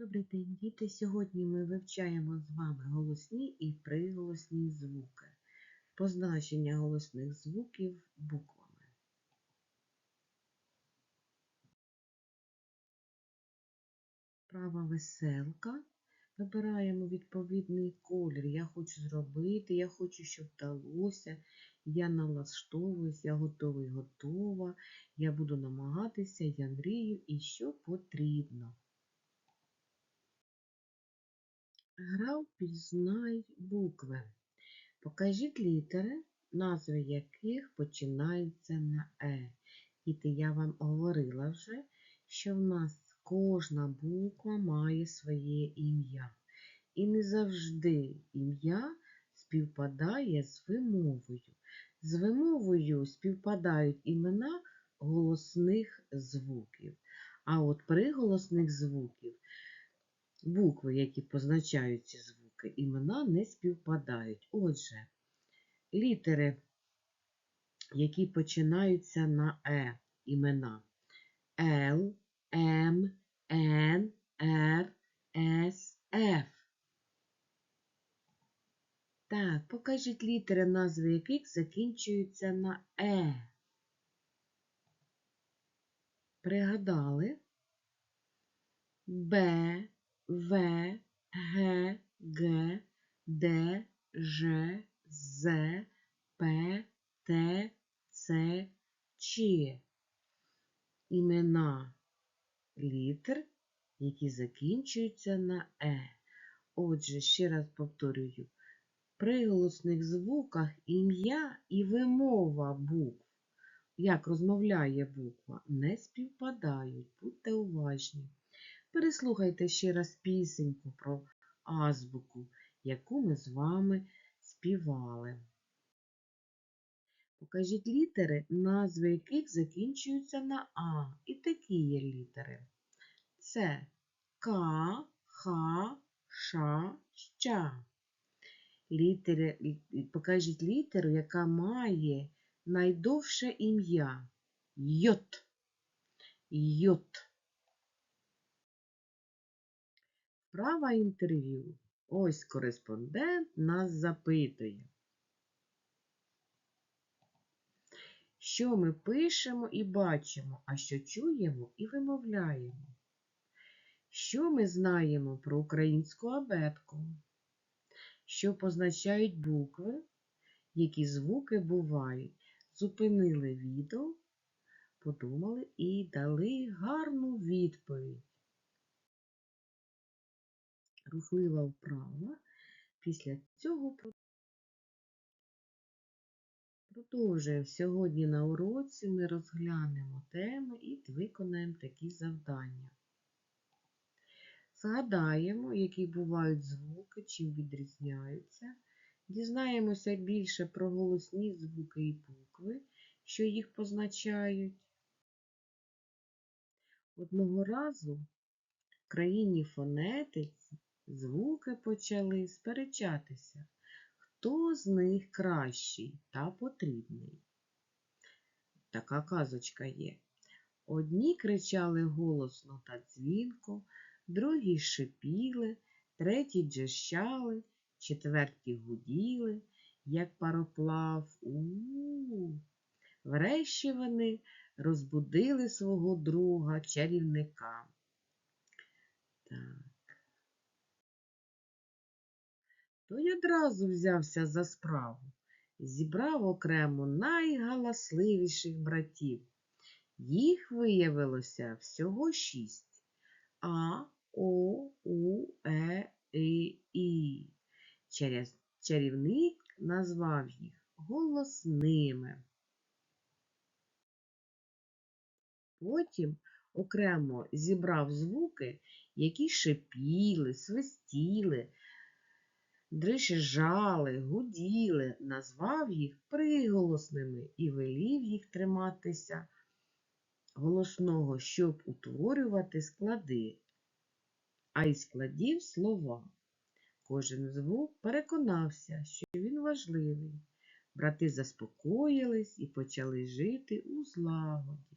Добрий день, діти! Сьогодні ми вивчаємо з вами голосні і приголосні звуки. Позначення голосних звуків буквами. Права веселка. Вибираємо відповідний колір. Я хочу зробити, я хочу, щоб вдалося. Я налаштовуюсь, я готовий, готова. Я буду намагатися, я мрію і що потрібно. Гра «Пізнай букви. Покажіть літери, назви яких починаються на Е. Діти, я вам говорила вже, що в нас кожна буква має своє ім'я. І не завжди ім'я співпадає з вимовою. З вимовою співпадають імена голосних звуків. А от приголосних звуків букви, які позначають ці звуки, імена не співпадають. Отже, літери, які починаються на Е, імена Л, М, Н, Р, С, Ф. Так, покажіть літери, назви яких закінчуються на Е. Пригадали? Б, В, Г, Г, Д, Ж, З, П, Т, Ц, Ч. Імена літер, які закінчуються на Е. Отже, ще раз повторюю, в приголосних звуках ім'я і вимова букв, як розмовляє буква, не співпадають. Будьте уважні. Переслухайте ще раз пісеньку про азбуку, яку ми з вами співали. Покажіть літери, назви яких закінчуються на А. І такі є літери. Це К, Х, Ш, Щ. Літери, покажіть літеру, яка має найдовше ім'я Йот. Йот. Права інтерв'ю. Ось кореспондент нас запитує. Що ми пишемо і бачимо, а що чуємо і вимовляємо? Що ми знаємо про українську абетку? Що позначають букви, які звуки бувають? Зупинили відео, подумали і дали гарну відповідь. Рухлива вправа. Після цього продовжуємо. Сьогодні на уроці ми розглянемо теми і виконаємо такі завдання. Згадаємо, які бувають звуки, чим відрізняються. Дізнаємося більше про голосні звуки і букви, що їх позначають. Одного разу в країні фонетиці звуки почали сперечатися, хто з них кращий та потрібний. Така казочка є. Одні кричали голосно та дзвінко, другі шипіли, треті джещали, четверті гуділи, як пароплав. У-у-у. Врешті вони розбудили свого друга чарівника. Так. Той одразу взявся за справу, зібрав окремо найгаласливіших братів. Їх виявилося всього шість А, О, У, Е, І, І. Чарівник назвав їх голосними. Потім окремо зібрав звуки, які шипіли, свистіли, дрижжали, гуділи, назвав їх приголосними і велів їх триматися голосного, щоб утворювати склади, а із складів слова. Кожен звук переконався, що він важливий. Брати заспокоїлись і почали жити у злагоді.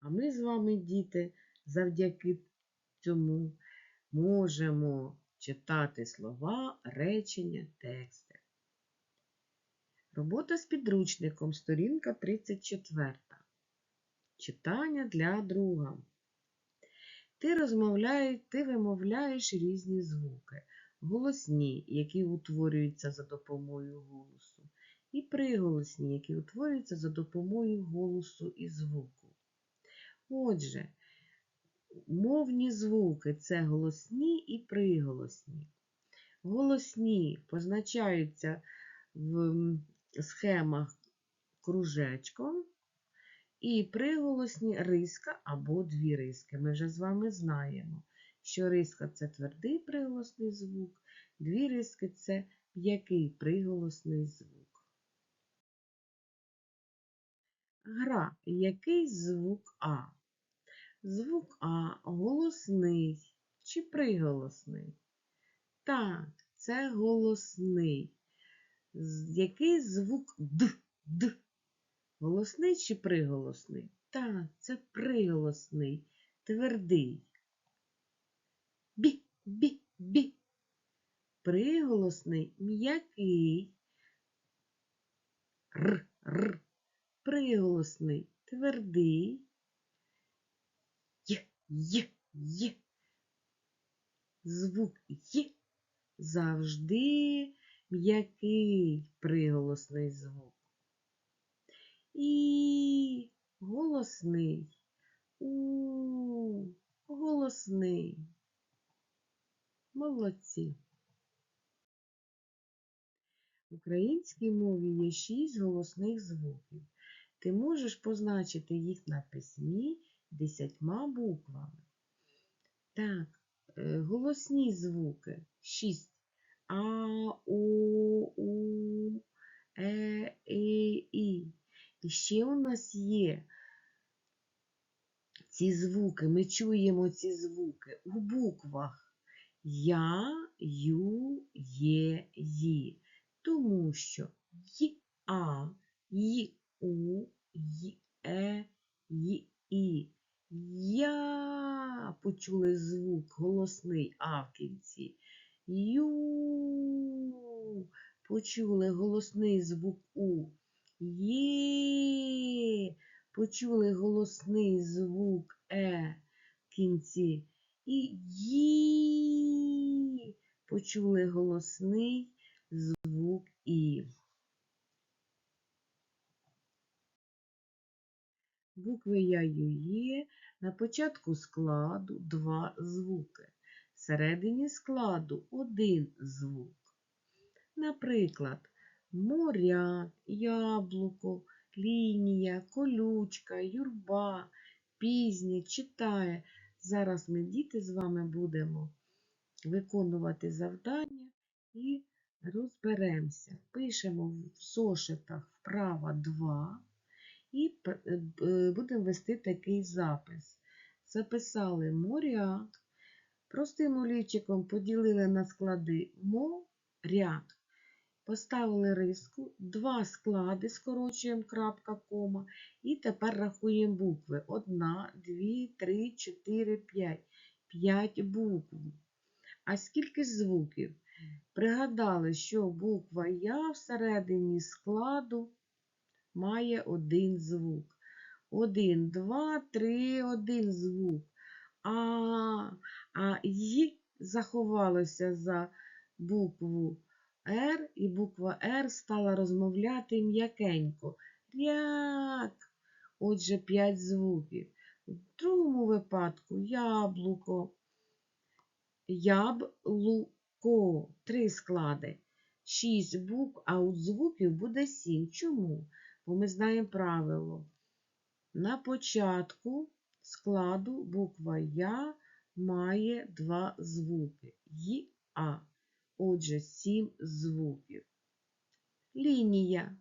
А ми з вами, діти, завдяки цьому можемо читати слова, речення, тексти. Робота з підручником, сторінка 34. Читання для друга. Ти розмовляєш, ти вимовляєш різні звуки, голосні, які утворюються за допомогою голосу, і приголосні, які утворюються за допомогою голосу і звуку. Отже, мовні звуки це голосні і приголосні. Голосні позначаються в схемах кружечком, і приголосні риска або дві риски. Ми вже з вами знаємо, що риска це твердий приголосний звук, дві риски це м'який приголосний звук. Гра. Який звук А? Звук А голосний чи приголосний? Так, це голосний. Який звук Д? Д? Голосний чи приголосний? Так, це приголосний, твердий. Бі, бі, бі. Приголосний, м'який. Р, р. Приголосний, твердий. Й, й. Звук Й завжди м'який приголосний звук. І голосний. У голосний. Молодці. В українській мові є шість голосних звуків. Ти можеш позначити їх на письмі десятьма буквами. Так, е, голосні звуки шість. А, О, У, Е, І, І. І ще у нас є ці звуки, ми чуємо ці звуки у буквах Я, Ю, Є, Ї. Тому що Й, А, Й, У, Й, Е, Й, І. Я почули звук голосний А в кінці. Ю. Почули голосний звук У. Є. Почули голосний звук Е в кінці. І Ї. Почули голосний звук І. Букви Я, Ю, Є на початку складу два звуки. Всередині складу один звук. Наприклад, моря, яблуко, лінія, колючка, юрба, пізня, читає. Зараз ми, діти, з вами будемо виконувати завдання і розберемося. Пишемо в зошитах вправа 2 і е, е, будемо вести такий запис. Записали моряк, простим олівчиком поділили на склади моряк. Поставили риску, два склади, скорочуємо крапка, кома, і тепер рахуємо букви. Одна, дві, три, чотири, п'ять. П'ять букв. А скільки звуків? Пригадали, що буква Я всередині складу має один звук. Один, два, три, один звук. А, а Й заховалося за букву Р, і буква Р стала розмовляти м'якенько. Ряк. Отже, п'ять звуків. В другому випадку яблуко, яблуко. Три склади. Шість букв, а от звуків буде сім. Чому? Бо ми знаємо правило. На початку складу буква Я має два звуки. Й, А. Отже, сім звуків. Лінія.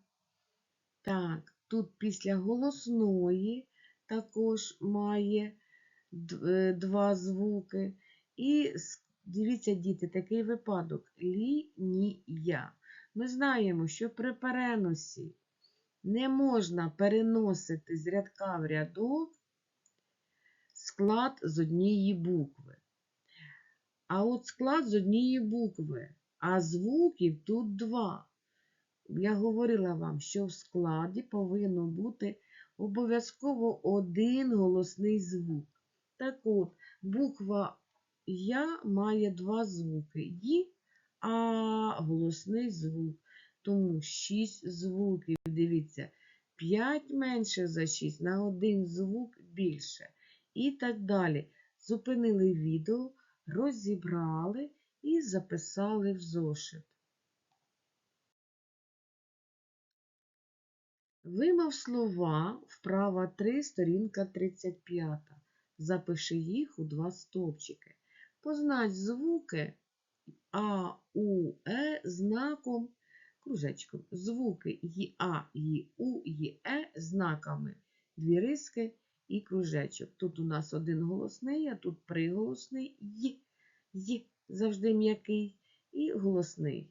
Так, тут після голосної також має е, два звуки. І дивіться, діти, такий випадок. Лінія. Ми знаємо, що при переносі не можна переносити з рядка в рядок склад з однієї букви. А от склад з однієї букви, а звуків тут два. Я говорила вам, що в складі повинно бути обов'язково один голосний звук. Так от, буква Я має два звуки Ї, а голосний звук. Тому 6 звуків. Дивіться, 5 менше за 6, на один звук більше. І так далі. Зупинили відео, розібрали і записали в зошит. Вимов слова, вправа 3, сторінка 35. Запиши їх у два стовпчики. Познач звуки А, У, Е знаком кружечком. Звуки ЄА, ЄУ, ЄЕ знаками. Дві риски і кружечок. Тут у нас один голосний, а тут приголосний Й. Й завжди м'який і голосний.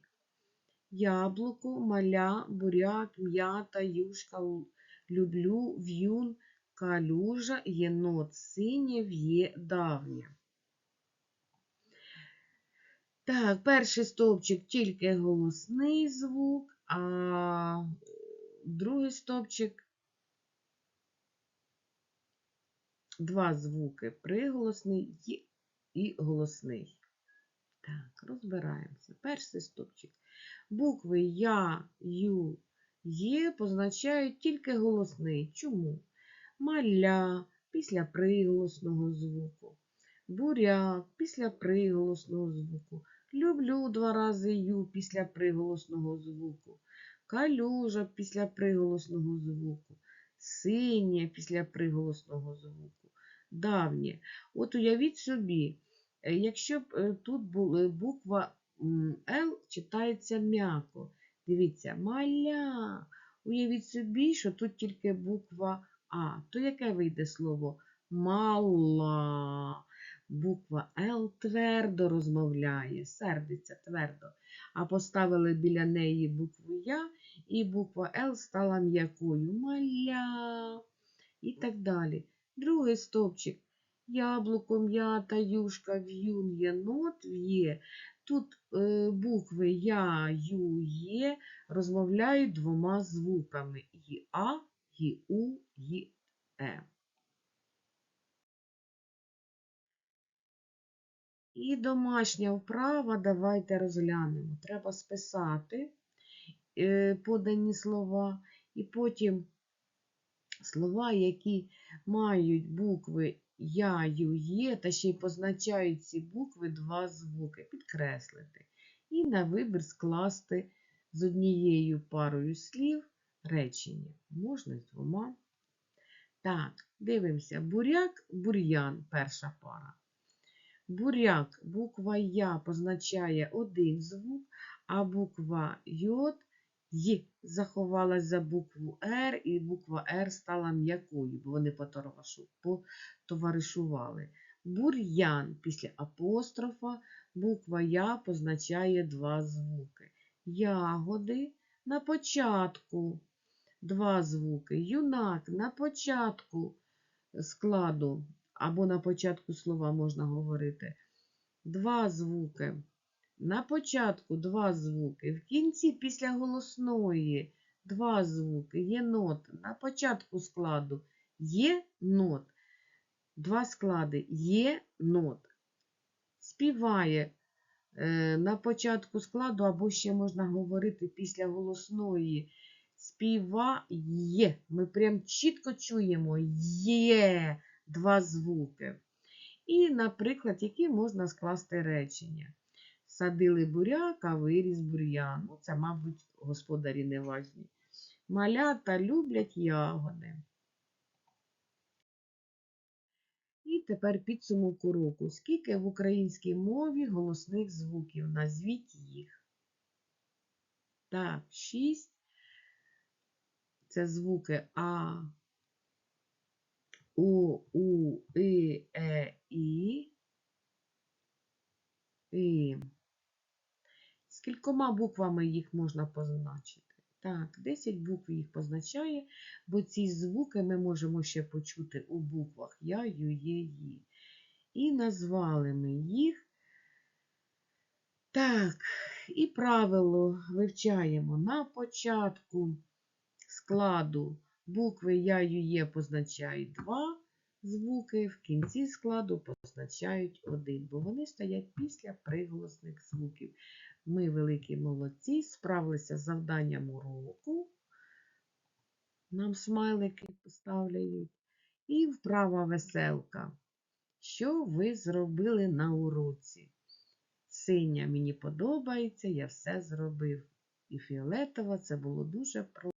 Яблуко, маля, буряк, м'ята, юшка, люблю, в'юн, калюжа, єнот, синє, в'є, давня. Так, перший стовпчик тільки голосний звук, а другий стовпчик два звуки приголосний і голосний. Так, розбираємося. Перший стовпчик. Букви Я, Ю, Є позначають тільки голосний. Чому? Маля після приголосного звуку. Буряк після приголосного звуку. Люблю два рази Ю після приголосного звуку. Калюжа після приголосного звуку. Синє після приголосного звуку. Давнє. От уявіть собі, е, якщо б е, тут була буква Л читається м'яко. Дивіться, маля. Уявіть собі, що тут тільки буква А. То яке вийде слово? Мала. Буква Л твердо розмовляє, сердиться твердо. А поставили біля неї букву Я, і буква Л стала м'якою. Маля. І так далі. Другий стовпчик. Яблуко, м'ята, юшка, в'юн, єнот, в'є. Тут е, букви Я, Ю, Є розмовляють двома звуками ЄА, ЄУ, ЄЕ. І домашня вправа давайте розглянемо. Треба списати е, подані слова, і потім слова, які мають букви Я, Ю, Є, та ще й позначають ці букви два звуки, підкреслити. І на вибір скласти з однією парою слів речення. Можна з двома. Так, дивимося. Буряк, бур'ян, перша пара. Буряк, буква Я позначає один звук, а буква Й Й заховалась за букву Р, і буква Р стала м'якою, бо вони потоваришували. Бур'ян після апострофа буква Я позначає два звуки. Ягоди на початку два звуки. Юнак на початку складу або на початку слова можна говорити. Два звуки. На початку два звуки. В кінці після голосної два звуки. Є нот. На початку складу є нот. Два склади є нот. Співає е, на початку складу, або ще можна говорити після голосної. Співає. Ми прям чітко чуємо є два звуки. І, наприклад, які можна скласти речення. Садили буряк, а виріс бур'ян. Ну, це, мабуть, господарі неважні. Малята люблять ягоди. І тепер підсумок уроку. Скільки в українській мові голосних звуків? Назвіть їх. Так, шість. Це звуки А, О, У, И, Е, І. І. Скількома буквами їх можна позначити? Так, 10 букв їх позначає, бо ці звуки ми можемо ще почути у буквах Я, Ю, Є, Ї. І назвали ми їх. Так, і правило вивчаємо на початку складу букви Я, Є позначають два звуки, в кінці складу позначають один, бо вони стоять після приголосних звуків. Ми великі молодці, справилися з завданням уроку. Нам смайлики поставляють. І вправа веселка. Що ви зробили на уроці? Синя мені подобається, я все зробив. І фіолетова це було дуже просто.